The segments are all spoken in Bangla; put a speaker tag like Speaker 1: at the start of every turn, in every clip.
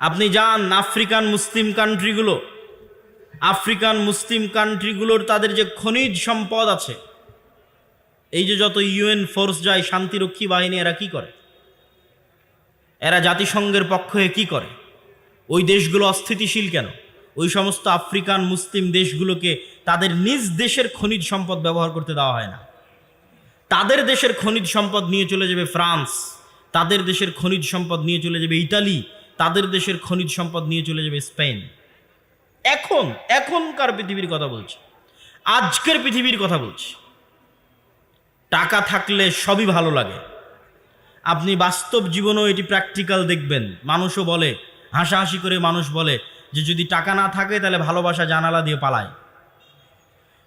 Speaker 1: আপনি যান আফ্রিকান মুসলিম কান্ট্রিগুলো। আফ্রিকান মুসলিম কান্ট্রিগুলোর তাদের যে খনিজ সম্পদ আছে, এই যে যত ইউএন ফোর্স যায় শান্তিরক্ষী বাহিনী, এরা কি করে? এরা জাতিসংঘের পক্ষ হয়ে কি করে? ওই দেশগুলো অস্থিতিশীল কেন? ওই সমস্ত আফ্রিকান মুসলিম দেশগুলোকে তাদের নিজ দেশের খনিজ সম্পদ ব্যবহার করতে দেওয়া হয় না। তাদের দেশের খনিজ সম্পদ নিয়ে চলে যাবে ফ্রান্স, তাদের দেশের খনিজ সম্পদ নিয়ে চলে যাবে ইতালি তাদের দেশের খনিজ সম্পদ নিয়ে চলে যাবে স্পেন। এখন, এখনকার পৃথিবীর কথা বলছি। আজকের পৃথিবীর কথা বলছি। টাকা থাকলে সবই ভালো লাগে। আপনি বাস্তব জীবনেও এটি প্র্যাকটিক্যাল দেখবেন। মানুষও বলে, হাসাহাসি করে মানুষ বলে যে যদি টাকা না থাকে তাহলে ভালোবাসা জানালা দিয়ে পালায়।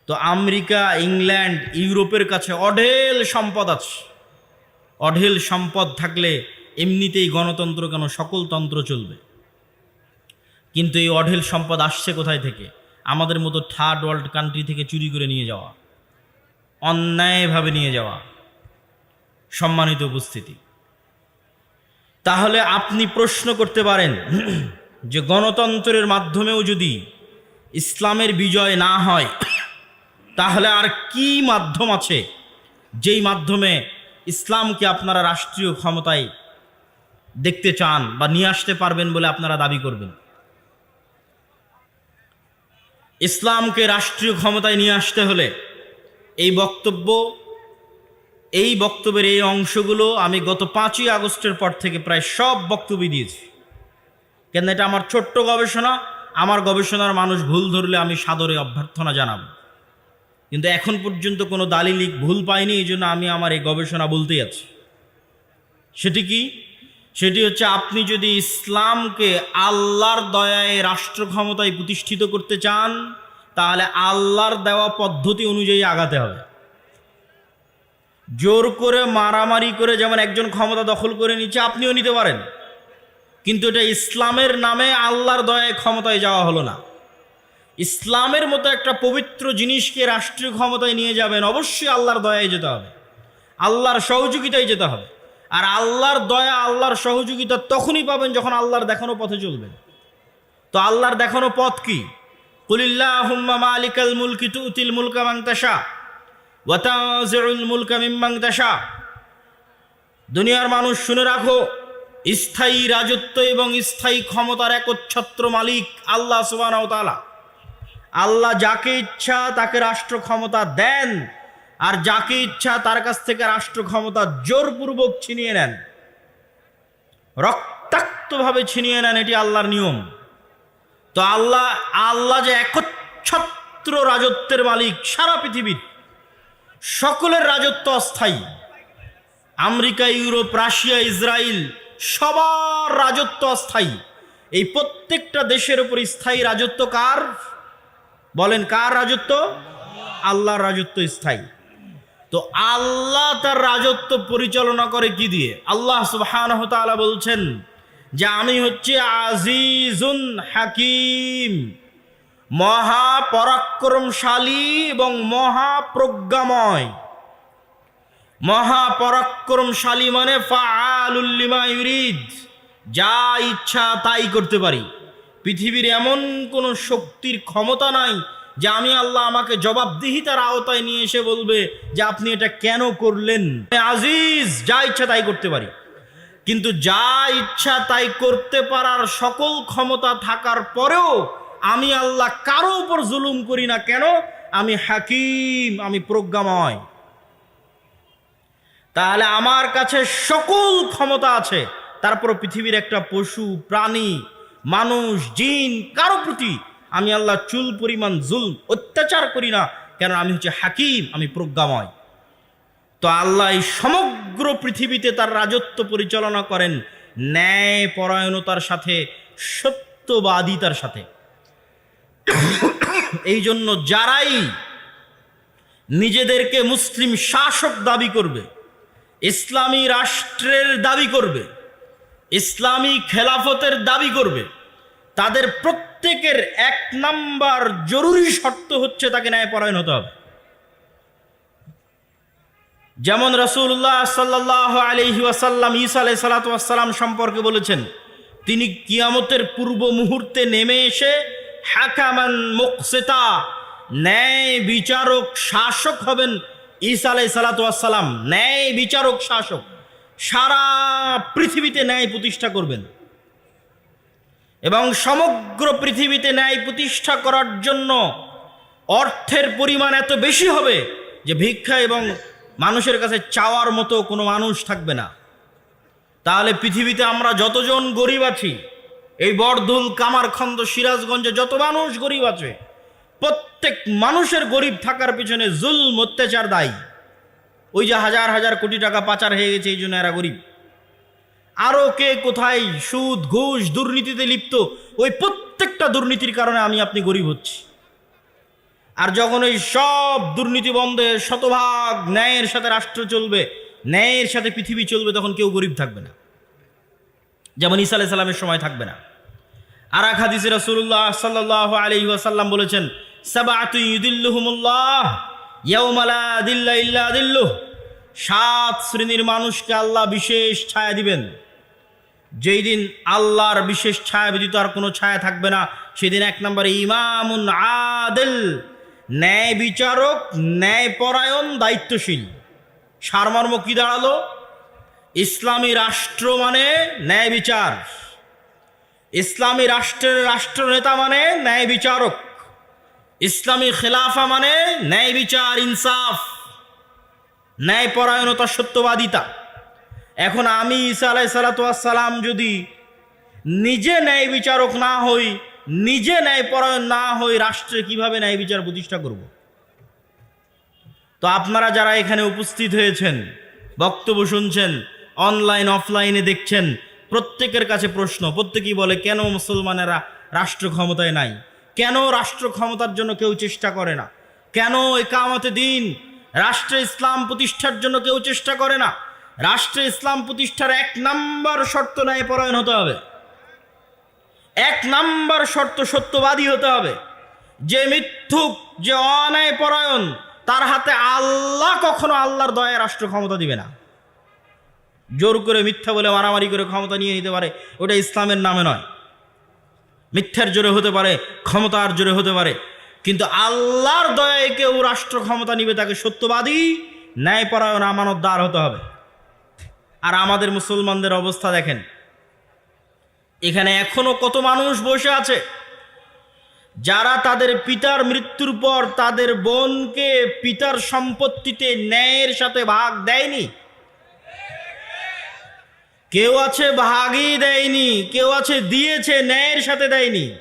Speaker 1: তো আমেরিকা, ইংল্যান্ড, ইউরোপের কাছে অঢেল সম্পদ আছে। অঢেল সম্পদ থাকলে এমনিতেই গণতন্ত্র কেন সকল তন্ত্র চলবে? কিন্তু এই অঢেল সম্পদ আসছে কোথায় থেকে? আমাদের মতো থার্ড ওয়ার্ল্ড কান্ট্রি থেকে চুরি করে নিয়ে যাওয়া, অন্যায়ভাবে নিয়ে যাওয়া, সম্মানিত উপস্থিতি। তাহলে আপনি প্রশ্ন করতে পারেন যে গণতন্ত্রের মাধ্যমেও যদি ইসলামের বিজয় না হয়, তাহলে আর কি মাধ্যম আছে যেই মাধ্যমে ইসলামকে আপনারা রাষ্ট্রীয় ক্ষমতায় দেখতে চান বা নিয়ে আসতে পারবেন বলে আপনারা দাবি করবেন। ইসলামকে রাষ্ট্রীয় ক্ষমতায় নিয়ে আসতে হলে এই বক্তব্য, এই বক্তব্যের এই অংশগুলো আমি গত পাঁচই আগস্টের পর থেকে প্রায় সব বক্তব্য দিয়েছি। কেন এটা আমার ছোট্ট গবেষণা, আমার গবেষণার মানুষ ভুল ধরলে আমি সাদরে অভ্যর্থনা জানাব। কিন্তু এখন পর্যন্ত কোনো দালিলিক ভুল পাইনি, এই জন্য আমি আমার এই গবেষণা বলতেই আছি সেটি কি? সেটি হচ্ছে আপনি যদি ইসলামকে আল্লাহর দয়ায় রাষ্ট্র ক্ষমতায় প্রতিষ্ঠিত করতে চান, তাহলে আল্লাহর দেওয়া পদ্ধতি অনুযায়ী আগাতে হবে। জোর করে মারামারি করে যেমন একজন ক্ষমতা দখল করে নিচ্ছে, আপনিও নিতে পারেন। কিন্তু এটা ইসলামের নামে আল্লাহর দয়ায় ক্ষমতায় যাওয়া হলো না। ইসলামের মতো একটা পবিত্র জিনিসকে রাষ্ট্রীয় ক্ষমতায় নিয়ে যাবেন, অবশ্যই আল্লাহর দয়ায় যেতে হবে। আল্লাহর সহযোগিতায় যেতে হবে। আর আল্লাহর দয়া, আল্লাহর সহযোগিতা তখনই পাবেন যখন আল্লাহর দেখানো পথে চলবেন। তো আল্লাহর দেখানো পথ কি? কুলিল্লাহুম্মা মালিকাল মুলকি তুতিল মুলকা মান তাশা, ওয়া তানজিউল মুলকা মিম্মান দুনিয়ার মানুষ শুনে রাখো, স্থায়ী রাজত্ব এবং স্থায়ী ক্ষমতার একচ্ছত্র মালিক আল্লাহ ওয়া আল্লাহ যাকে ইচ্ছা তাকে রাষ্ট্র ক্ষমতা দেন। আর যাকে ইচ্ছা তার কাছ থেকে রাষ্ট্র ক্ষমতা জোরপূর্বক ছিনিয়ে নেন। রক্তাক্তভাবে ছিনিয়ে নেন এটি আল্লাহর নিয়ম। তো আল্লাহ আল্লাহ যে একচ্ছত্র রাজত্বের মালিক সারা পৃথিবীর, সকলের রাজত্ব অস্থায়ী। আমেরিকা, ইউরোপ, রাশিয়া ইসরায়েল সবার রাজত্ব অস্থায়ী। এই প্রত্যেকটা দেশের উপর স্থায়ী রাজত্ব কার? বলেন কার রাজত্ব? আল্লাহর রাজত্ব স্থায়ী। তো আল্লাহ তার রাজত্ব পরিচালনা করে কি দিয়ে? আল্লাহ সুবহানাহু ওয়া তাআলা বলছেন যে আমি হচ্ছে আজিজুন হাকিম মহা পরাক্রমশালী এবং মহাপ্রজ্ঞাময়। মহাপরাক্রমশালী মানে ফাআলুল্লিমা ইউরিদ, যা ইচ্ছা তাই করতে পারি। পৃথিবীর এমন কোনো শক্তির ক্ষমতা নাই যে আমি আল্লাহ আমাকে জবাবদিহিতার আওতায় নিয়ে এসে বলবে যে আপনি এটা কেন করলেন? আজিজ, যা ইচ্ছা তাই করতে পারি। কিন্তু যা ইচ্ছা তাই করতে পারার সকল ক্ষমতা থাকার পরেও আমি আল্লাহ কারও উপর জুলুম করি না। কেন? আমি হাকিম, আমি প্রজ্ঞাময়। তাহলে আমার কাছে সকল ক্ষমতা আছে। তারপর পৃথিবীর একটা পশু, প্রাণী, মানুষ, জিন, কারও প্রতি আমি আল্লাহ চুল, পরিমাণ জুল অত্যাচার করি না কেন আমি হচ্ছে হাকিম, আমি প্রজ্ঞাময়। তো আল্লাহ এই সমগ্র পৃথিবীতে তার রাজত্ব পরিচালনা করেন ন্যায় পরায়ণতার সাথে, সত্যবাদিতার সাথে। এই জন্য যারাই নিজেদেরকে মুসলিম শাসক দাবি করবে, ইসলামী রাষ্ট্রের দাবি করবে, ইসলামী খেলাফতের দাবি করবে তাদের প্রত্যেকের এক নাম্বার জরুরি শর্ত হচ্ছে তাকে ন্যায়পরায়ণ হতে হবে। যেমন রসুল্লাহ সাল্লাহ আলহি ওয়াসাল্লাম ঈসা আলাই সালাতাম সম্পর্কে বলেছেন, তিনি কিয়ামতের পূর্ব মুহূর্তে নেমে এসে হাকামান মুকসেতা, ন্যায় বিচারক শাসক হবেন ঈসা আলাই সালাতাম ন্যায় বিচারক শাসক সারা পৃথিবীতে ন্যায় প্রতিষ্ঠা করবেন। এবং সমগ্র পৃথিবীতে ন্যায় প্রতিষ্ঠা করার জন্য অর্থের পরিমাণ এত বেশি হবে যে ভিক্ষা এবং মানুষের কাছে চাওয়ার মতো কোনো মানুষ থাকবে না। তাহলে পৃথিবীতে আমরা যতজন গরিব আছি, এই বরদুল কামারখন্দ, সিরাজগঞ্জে যত মানুষ গরিব আছে, প্রত্যেক মানুষের গরিব থাকার পিছনে জুল অত্যাচার, দায়ী। ওই যে হাজার হাজার কোটি টাকা পাচার হয়ে গেছে, এই জন্য এরা গরিব। আরও কে কোথায় সুদ, ঘুষ, দুর্নীতিতে লিপ্ত, ওই প্রত্যেকটা দুর্নীতির কারণে আমি আপনি গরিব হচ্ছি। আর যখন ওই সব দুর্নীতি বন্ধে শতভাগ ন্যায়ের সাথে রাষ্ট্র চলবে, ন্যায়ের সাথে পৃথিবী চলবে, তখন কেউ গরিব থাকবে না। যেমন ইসা আলাইহিস সালামের সময় থাকবে না। আর এক হাদিসে রাসূলুল্লাহ সাল্লাল্লাহু আলাইহি ওয়াসাল্লাম বলেছেন সাত শ্রেণির মানুষকে আল্লাহ বিশেষ ছায়া দিবেন। যেই দিন আল্লাহর বিশেষ ছায়া ব্যতীত আর কোনো ছায়া থাকবে না, সেদিন এক নম্বরে ইমামুন আদেল, ন্যায় বিচারক, ন্যায়পরায়ণ, দায়িত্বশীল। সারমর্ম কি দাঁড়াল? ইসলামী রাষ্ট্র মানে ন্যায় বিচার। ইসলামী রাষ্ট্রের রাষ্ট্রনেতা মানে ন্যায় বিচারক। ইসলামী খেলাফা মানে ন্যায় বিচার, ইনসাফ। ন্যায়পরায়ণতা সত্যবাদিতা। এখন আমি ঈসা আলাই সালাতাম যদি নিজে ন্যায় বিচারক না হই, নিজে ন্যায় ন্যায়পরায়ণ না হই, রাষ্ট্রে কীভাবে ন্যায় বিচার প্রতিষ্ঠা করব? তো আপনারা যারা এখানে উপস্থিত হয়েছেন, বক্তব্য শুনছেন অনলাইন অফলাইনে দেখছেন, প্রত্যেকের কাছে প্রশ্ন, প্রত্যেকেই বলে, কেন মুসলমানেরা রাষ্ট্র ক্ষমতায় নাই? কেন রাষ্ট্র ক্ষমতার জন্য কেউ চেষ্টা করে না? কেন একামতে দিন রাষ্ট্রে ইসলাম প্রতিষ্ঠার জন্য কেউ চেষ্টা করে না? রাষ্ট্রে ইসলাম প্রতিষ্ঠার এক নাম্বার শর্ত ন্যায় পরায়ণ হতে হবে। এক নাম্বার শর্ত সত্যবাদী হতে হবে। যে মিথ্যুক, যে অন্যায় পরায়ণ, তার হাতে আল্লাহ কখনো আল্লাহর দয়া রাষ্ট্র ক্ষমতা দিবে না। জোর করে মিথ্যা বলে মারামারি করে ক্ষমতা নিয়ে নিতে পারে, ওটা ইসলামের নামে নয়। মিথ্যার জোরে হতে পারে, ক্ষমতার জোরে হতে পারে। কিন্তু আল্লাহর দয়ায় কেউ রাষ্ট্র ক্ষমতা নিবে, তাকে সত্যবাদী ন্যায়পরায়ণ আমানতদার হতে হবে। আর আমাদের মুসলমানদের অবস্থা দেখেন। এখানে এখনও কত মানুষ বসে আছে? যারা তাদের পিতার মৃত্যুর পর তাদের বোনকে পিতার সম্পত্তিতে ন্যায়ের সাথে ভাগ দেয়নি? কেউ আছে ভাগই দেয়নি, কেউ আছে দিয়েছে ন্যায়ের সাথে দেয়নি।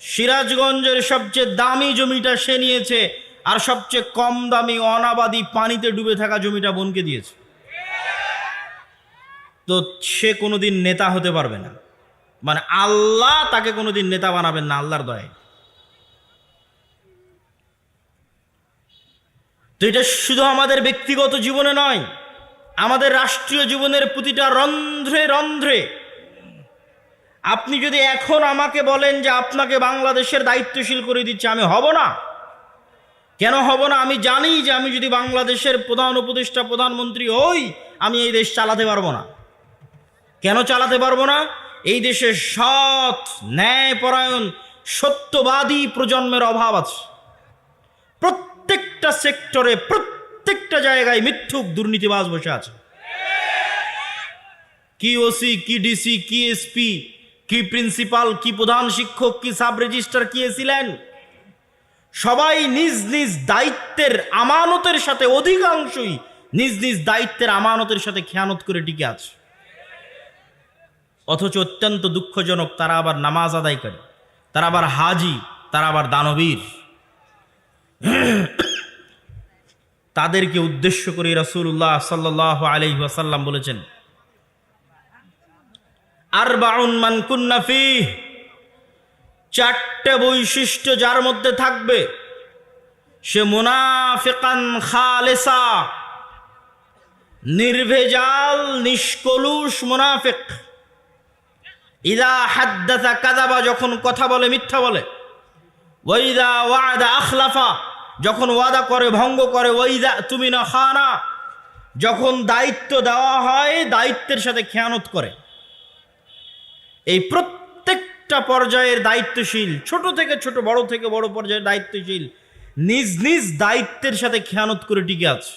Speaker 1: সিরাজগঞ্জের সবচেয়ে দামি জমিটা সে নিয়েছে আর সবচেয়ে কম দামি অনাবাদি পানিতে ডুবে থাকা জমিটা বোনকে দিয়েছে। তো সে কোনো দিন নেতা হতে পারবে না। মানে আল্লাহ তাকে কোনোদিন নেতা বানাবেন না, আল্লাহর দয়ে তো এটা শুধু আমাদের ব্যক্তিগত জীবনে নয়, আমাদের রাষ্ট্রীয় জীবনের প্রতিটা রন্ধ্রে রন্ধ্রে। আপনি যদি এখন আমাকে বলেন যে আপনাকে বাংলাদেশের দায়িত্বশীল করে দিচ্ছে, আমি হব না। কেন হব না? আমি জানি যে আমি যদি বাংলাদেশের প্রধান উপদেষ্টা, প্রধানমন্ত্রী হই, আমি এই দেশ চালাতে পারব না। কেন চালাতে পারব না? এই দেশে সৎ, ন্যায়পরায়ণ, সত্যবাদী প্রজন্মের অভাব আছে। প্রত্যেকটা সেক্টরে, প্রত্যেকটা জায়গায় মিথ্যুক দুর্নীতিবাজ বসে আছে। কি ওসি, কি ডিসি, কি এসপি, কি প্রিন্সিপাল, কি প্রধান শিক্ষক, কি সাব রেজিস্ট্রার, কি ছিলেন সবাই নিজ নিজ দায়িত্বের আমানতের সাথে, অধিকাংশই নিজ নিজ দায়িত্বের আমানতের সাথে খেয়ানত করে টিকে আছে। অথচ অত্যন্ত দুঃখজনক, তারা আবার নামাজ আদায়কারী, তারা আবার হাজি, তারা আবার দানবীর। তাদেরকে উদ্দেশ্য করে রসুল্লাহ সাল্লাহ আলি ওয়াসাল্লাম বলেছেন আর বাউন মান কুন্নাফি চারটে বৈশিষ্ট্য যার মধ্যে থাকবে, সে মুনাফিকান খালেসা, নির্ভেজাল, নিষ্কলুষ মুনাফিক। ইদা হাদ্দাথা কাদাবা যখন কথা বলে, মিথ্যা বলে। ওইদা ওয়াদা আখলাফা, যখন ওয়াদা করে, ভঙ্গ করে ওইদা তুমি না খানা, যখন দায়িত্ব দেওয়া হয়, দায়িত্বের সাথে খেয়ানত করে। এই প্রত্যেকটা পর্যায়ের দায়িত্বশীল, ছোট থেকে ছোট, বড় থেকে বড় পর্যায়ের দায়িত্বশীল, নিজ নিজ দায়িত্বের সাথে খেয়ানত করে টিকে আছে।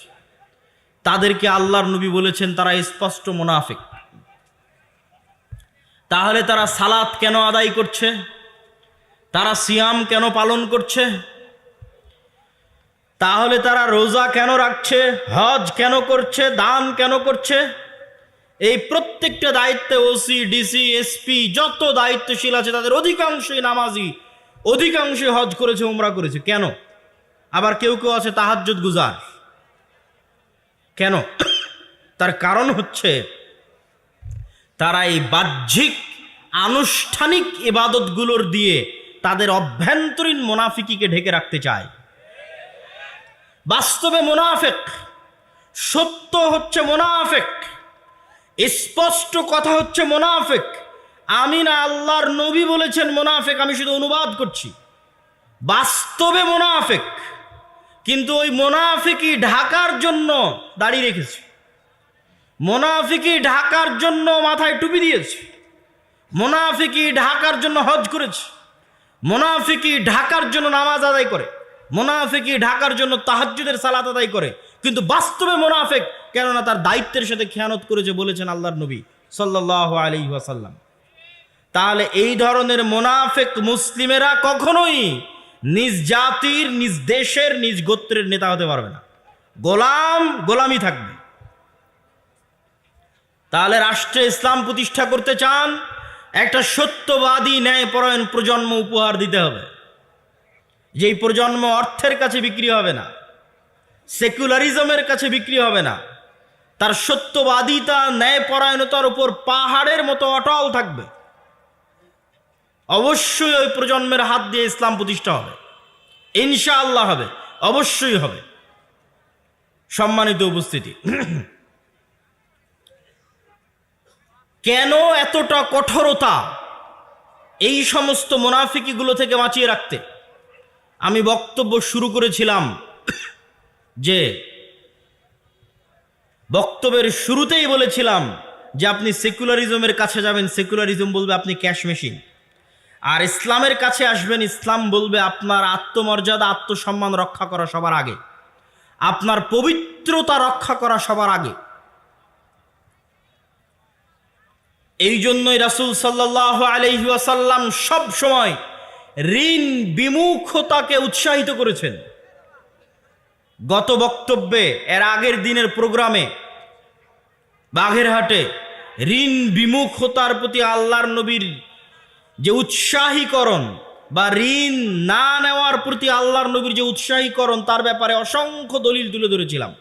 Speaker 1: তাদেরকে আল্লাহর নবী বলেছেন, তারা স্পষ্ট মোনাফিক। তাহলে তারা সালাত কেন আদায় করছে? তারা সিয়াম কেন পালন করছে? তাহলে তারা রোজা কেন রাখছে? হজ কেন করছে? দান কেন করছে? এই প্রত্যেকটা দায়িত্বে ওসি ডিসি এসপি যত দায়িত্বশীল আছে তাদের অধিকাংশই নামাজি, অধিকাংশই হজ করেছে, উমরা করেছে। কেন? আবার কেউ কেউ আছে তাহাজ্জুদ গুজার। কেন? তার কারণ হচ্ছে তারা এই বাহ্যিক, আনুষ্ঠানিক ইবাদতগুলোর দিয়ে তাদের অভ্যন্তরীণ মোনাফিকিকে ঢেকে রাখতে চায়। বাস্তবে মোনাফেক, সত্য হচ্ছে মোনাফেক, স্পষ্ট কথা হচ্ছে মোনাফেক। আমি না আল্লাহর নবী বলেছেন মোনাফেক, আমি শুধু অনুবাদ করছি। বাস্তবে মোনাফেক, কিন্তু ওই মোনাফিকি ঢাকার জন্য দাঁড়িয়ে রেখেছে। মোনাফিকি ঢাকার জন্য মাথায় টুপি দিয়েছে। মোনাফিকি ঢাকার জন্য হজ করেছে। মোনাফিকি ঢাকার জন্য নামাজ আদায় করে। মোনাফিকি ঢাকার জন্য তাহাজ্জুদের সালাত আদায় করে। কিন্তু বাস্তবে মোনাফেক, কেননা তার দায়িত্বের সাথে খেয়ানত করেছে বলেছেন আল্লাহর নবী সাল্লাহ আলী ওয়াসাল্লাম। তাহলে এই ধরনের মোনাফেক মুসলিমেরা কখনোই নিজ জাতির, নিজ দেশের, নিজ গোত্রের নেতা হতে পারবে না। গোলাম, গোলামই থাকবে। তাহলে রাষ্ট্রে ইসলাম প্রতিষ্ঠা করতে চান, একটা সত্যবাদী ন্যায়পরায়ণ প্রজন্ম উপহার দিতে হবে। যেই প্রজন্ম অর্থের কাছে বিক্রি হবে না, সেকুলারিজমের কাছে বিক্রি হবে না, তার সত্যবাদিতা, ন্যায়পরায়ণতার উপর পাহাড়ের মতো অটল থাকবে। অবশ্যই ওই প্রজন্মের হাত দিয়ে ইসলাম প্রতিষ্ঠা হবে। ইনশাআল্লাহ হবে, অবশ্যই হবে। সম্মানিত উপস্থিতি। কেন এতটা কঠোরতা? এই সমস্ত মোনাফিকিগুলো থেকে বাঁচিয়ে রাখতে। আমি বক্তব্য শুরু করেছিলাম যে, বক্তব্যের শুরুতেই বলেছিলাম যে আপনি সেকুলারিজমের কাছে যাবেন, সেকুলারিজম বলবে আপনি ক্যাশ মেশিন। আর ইসলামের কাছে আসবেন, ইসলাম বলবে আপনার আত্মমর্যাদা, আত্মসম্মান রক্ষা করা সবার আগে। আপনার পবিত্রতা রক্ষা করা সবার আগে। এই জন্যই রাসুল সাল্লাহ আলহি আসাল্লাম সব সময় ঋণ বিমুখতাকে উৎসাহিত করেছেন। গত বক্তব্যে, এর আগের দিনের প্রোগ্রামে বাঘেরহাটে ঋণ বিমুখতার প্রতি আল্লাহর নবীর যে উৎসাহীকরণ বা ঋণ না নেওয়ার প্রতি আল্লাহর নবীর যে উৎসাহীকরণ, তার ব্যাপারে অসংখ্য দলিল তুলে ধরেছিলাম।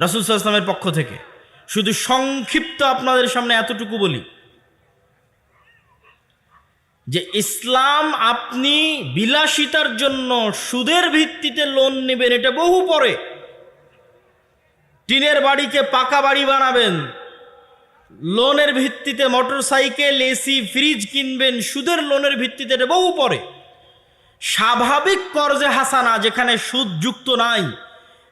Speaker 1: রাসুল সাল্লামের পক্ষ থেকে। শুধু সংক্ষিপ্ত আপনাদের সামনে এতটুকু বলি যে ইসলাম আপনি বিলাসিতার জন্য সুদের ভিত্তিতে লোন নেবেন, এটা বহু পরে। টিনের বাড়িকে পাকা বাড়ি বানাবেন লোনের ভিত্তিতে মোটর সাইকেল এসি ফ্রিজ কিনবেন, সুদের লোনের ভিত্তিতে এটা বহু পরে। স্বাভাবিক কর্জে হাসানা, যেখানে সুদ যুক্ত নাই।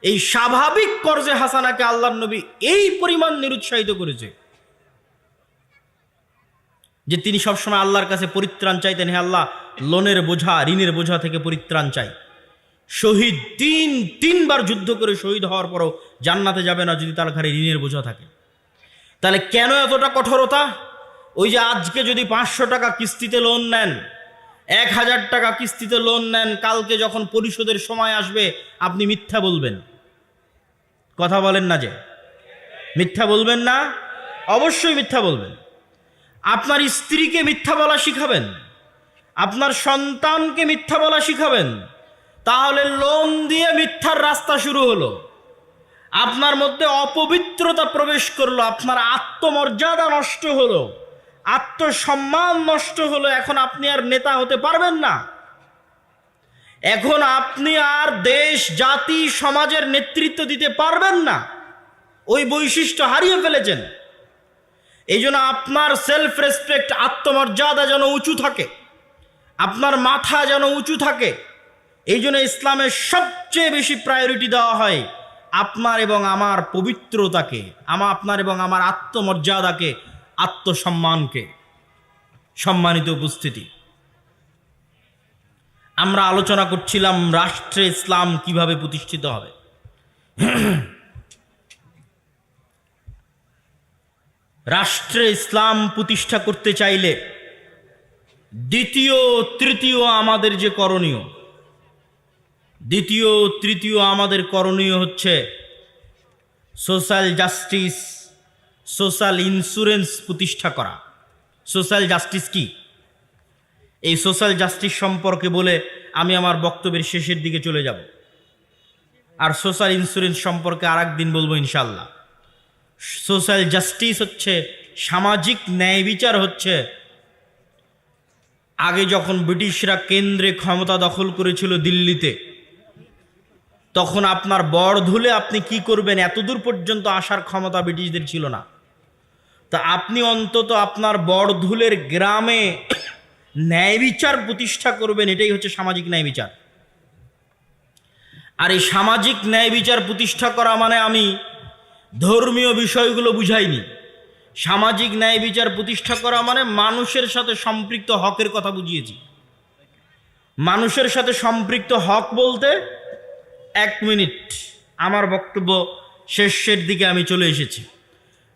Speaker 1: এই স্বাভাবিক কর্জে হাসানাকে আল্লাহ নবী এই পরিমাণ নিরুৎসাহিত করেছে যে তিনি সবসময় আল্লাহর কাছে পরিত্রাণ চাইতেন, হে আল্লাহ, লোনের বোঝা, ঋণের বোঝা থেকে পরিত্রাণ চাই। শহীদ তিন, তিনবার যুদ্ধ করে শহীদ হওয়ার পরও জান্নাতে যাবে না যদি তার ঘরে ঋণের বোঝা থাকে। তাহলে কেন এতটা কঠোরতা? ওই যে আজকে যদি পাঁচশো টাকা কিস্তিতে লোন নেন, এক হাজার টাকা কিস্তিতে লোন নেন, কালকে যখন পরিশোধের সময় আসবে, আপনি মিথ্যা বলবেন। কথা বলেন না যে। মিথ্যা বলবেন না? অবশ্যই মিথ্যা বলবেন। আপনার স্ত্রীকে মিথ্যা বলা শিখাবেন। আপনার সন্তানকে মিথ্যা বলা শিখাবেন। তাহলে লোন দিয়ে মিথ্যার রাস্তা শুরু হলো। আপনার মধ্যে অপবিত্রতা প্রবেশ করল। আপনার আত্মমর্যাদা নষ্ট হলো। আত্মসম্মান নষ্ট হলো। এখন আপনি আর নেতা হতে পারবেন না। এখন আপনি আর দেশ, জাতি, সমাজের নেতৃত্ব দিতে পারবেন না। ওই বৈশিষ্ট্য হারিয়ে ফেলেছেন। এই জন্য আপনার সেলফ রেসপেক্ট আত্মমর্যাদা যেন উঁচু থাকে। আপনার মাথা যেন উঁচু থাকে। এই জন্য ইসলামের সবচেয়ে বেশি প্রায়োরিটি দেওয়া হয় আপনার এবং আমার পবিত্রতাকে, আমা আপনার এবং আমার আত্মমর্যাদাকে, আত্মসম্মানকে। সম্মানিত উপস্থিতি। আমরা আলোচনা করছিলাম রাষ্ট্রে ইসলাম কীভাবে প্রতিষ্ঠিত হবে। রাষ্ট্রে ইসলাম প্রতিষ্ঠা করতে চাইলে দ্বিতীয়, তৃতীয় আমাদের যে করণীয়, দ্বিতীয়, তৃতীয় আমাদের করণীয় হচ্ছে সোশ্যাল জাস্টিস, সোশ্যাল ইন্স্যুরেন্স প্রতিষ্ঠা করা। সোশ্যাল জাস্টিস কি? এই সোশ্যাল জাস্টিস সম্পর্কে বলে আমি আমার বক্তব্যের শেষের দিকে চলে যাব। আর সোশ্যাল ইন্স্যুরেন্স সম্পর্কে আর একদিন বলব ইনশাল্লাহ সোশ্যাল জাস্টিস হচ্ছে সামাজিক ন্যায় বিচার হচ্ছে। আগে যখন ব্রিটিশরা কেন্দ্রে ক্ষমতা দখল করেছিল দিল্লিতে, তখন আপনার বর ধুলে আপনি কি করবেন এতদূর পর্যন্ত আসার ক্ষমতা ব্রিটিশদের ছিল না। তা আপনি অন্তত আপনার বড়ধুলের গ্রামে ন্যায় বিচার প্রতিষ্ঠা করবেন, এটাই হচ্ছে সামাজিক ন্যায় বিচার। আর এই সামাজিক ন্যায় বিচার প্রতিষ্ঠা করা মানে আমি ধর্মীয় বিষয়গুলো বুঝাইনি। সামাজিক ন্যায় বিচার প্রতিষ্ঠা করা মানে মানুষের সাথে সম্পৃক্ত হকের কথা বুঝিয়েছি। মানুষের সাথে সম্পৃক্ত হক বলতে এক মিনিট, আমার বক্তব্য শেষের দিকে আমি চলে এসেছি।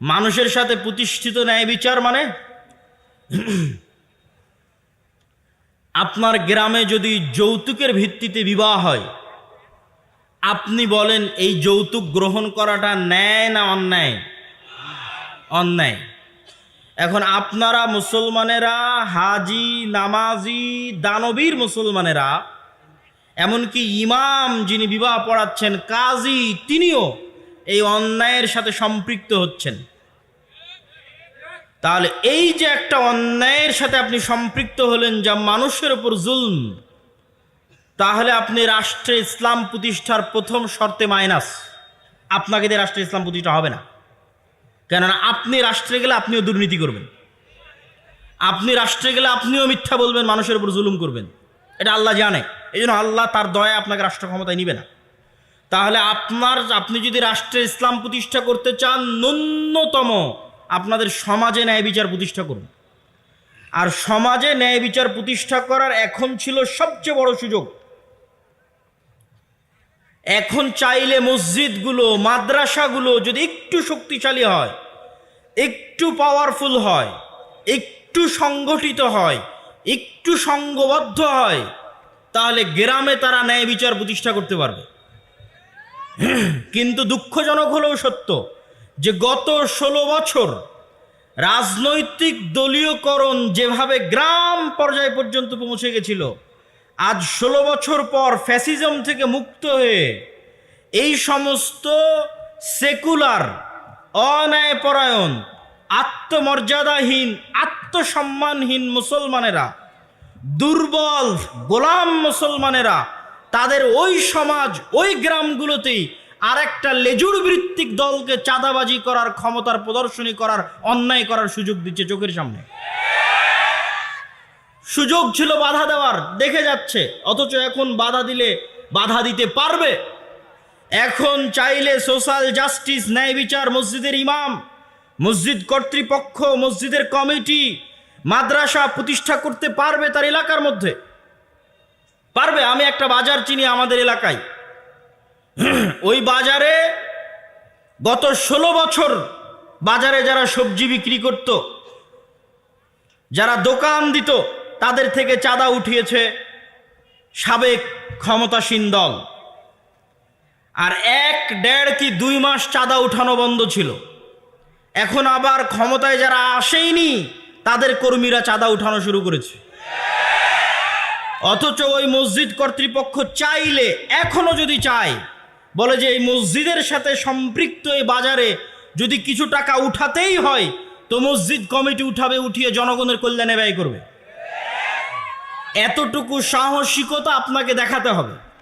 Speaker 1: মানুষের সাথে প্রতিষ্ঠিত ন্যায় বিচার মানে আপনার গ্রামে যদি যৌতুকের ভিত্তিতে বিবাহ হয়, আপনি বলেন এই যৌতুক গ্রহণ করাটা ন্যায় না অন্যায়? অন্যায়। এখন আপনারা মুসলমানেরা, হাজি, নামাজি, দানবীর মুসলমানেরা, এমনকি ইমাম যিনি বিবাহ পড়াচ্ছেন, কাজী, তিনিও এই অন্যায়ের সাথে সম্পৃক্ত হচ্ছেন। তাহলে এই যে একটা অন্যায়ের সাথে আপনি সম্পৃক্ত হলেন যা মানুষের ওপর জুলম, তাহলে আপনি রাষ্ট্রে ইসলাম প্রতিষ্ঠার প্রথম শর্তে মাইনাস। আপনাকে দিয়ে রাষ্ট্রে ইসলাম প্রতিষ্ঠা হবে না। কেননা আপনি রাষ্ট্রে গেলে আপনিও দুর্নীতি করবেন। আপনি রাষ্ট্রে গেলে আপনিও মিথ্যা বলবেন, মানুষের উপর জুলুম করবেন। এটা আল্লাহ জানে। এই জন্য আল্লাহ তার দয়া আপনাকে রাষ্ট্র ক্ষমতায় নিবে না। তাহলে আপনার, আপনি যদি রাষ্ট্রে ইসলাম প্রতিষ্ঠা করতে চান, ন্যূনতম আপনাদের সমাজে ন্যায় বিচার প্রতিষ্ঠা করুন। আর সমাজে ন্যায় বিচার প্রতিষ্ঠা করার এখন ছিল সবচেয়ে বড় সুযোগ। এখন চাইলে মসজিদগুলো, মাদ্রাসাগুলো যদি একটু শক্তিশালী হয়, একটু পাওয়ারফুল হয়, একটু সংগঠিত হয়, একটু সংঘবদ্ধ হয়, তাহলে গ্রামে তারা ন্যায় বিচার প্রতিষ্ঠা করতে পারবে। কিন্তু দুঃখজনক হলেও সত্য যে গত ষোলো বছর রাজনৈতিক দলীয়করণ যেভাবে গ্রাম পর্যায় পর্যন্ত পৌঁছে গেছিল, আজ ষোলো বছর পর ফ্যাসিজম থেকে মুক্ত হয়ে এই সমস্ত সেকুলার, অন্যায়পরায়ণ, আত্মমর্যাদাহীন, আত্মসম্মানহীন মুসলমানেরা, দুর্বল, গোলাম মুসলমানেরা, তাদের ওই সমাজ, ওই গ্রামগুলোতেই আর একটা লেজুর ভিত্তিক দলকে চাঁদাবাজি করার, ক্ষমতার প্রদর্শনী করার, অন্যায় করার সুযোগ দিচ্ছে চোখের সামনে। সুযোগ ছিল বাধা দেওয়ার, দেখে যাচ্ছে। অথচ এখন বাধা দিলে বাধা দিতে পারবে? এখন চাইলে সোশ্যাল জাস্টিস, ন্যায় বিচার, মসজিদের ইমাম, মসজিদ কর্তৃপক্ষ, মসজিদের কমিটি, মাদ্রাসা প্রতিষ্ঠা করতে পারবে তার এলাকার মধ্যে? পারবে? আমি একটা বাজার চিনি আমাদের এলাকায়। ওই বাজারে গত ষোলো বছর বাজারে যারা সবজি বিক্রি করত, যারা দোকান দিত, তাদের থেকে চাঁদা উঠিয়েছে সাবেক ক্ষমতাসীন দল। আর এক, দেড় কি দুই মাস চাঁদা উঠানো বন্ধ ছিল। এখন আবার ক্ষমতায় যারা আসেইনি, তাদের কর্মীরা চাঁদা উঠানো শুরু করেছে। অথচ ওই মসজিদ কর্তৃপক্ষ চাইলে, এখনও যদি চায় বলে যে, এই মসজিদের সাথে সম্পৃক্ত এই বাজারে যদি কিছু টাকা উঠাতেই হয়, তো মসজিদ কমিটি উঠাবে, উঠিয়ে জনগণের কল্যাণে ব্যয় করবে। এতটুকু সাহসিকতা আপনাকে দেখাতে হবে।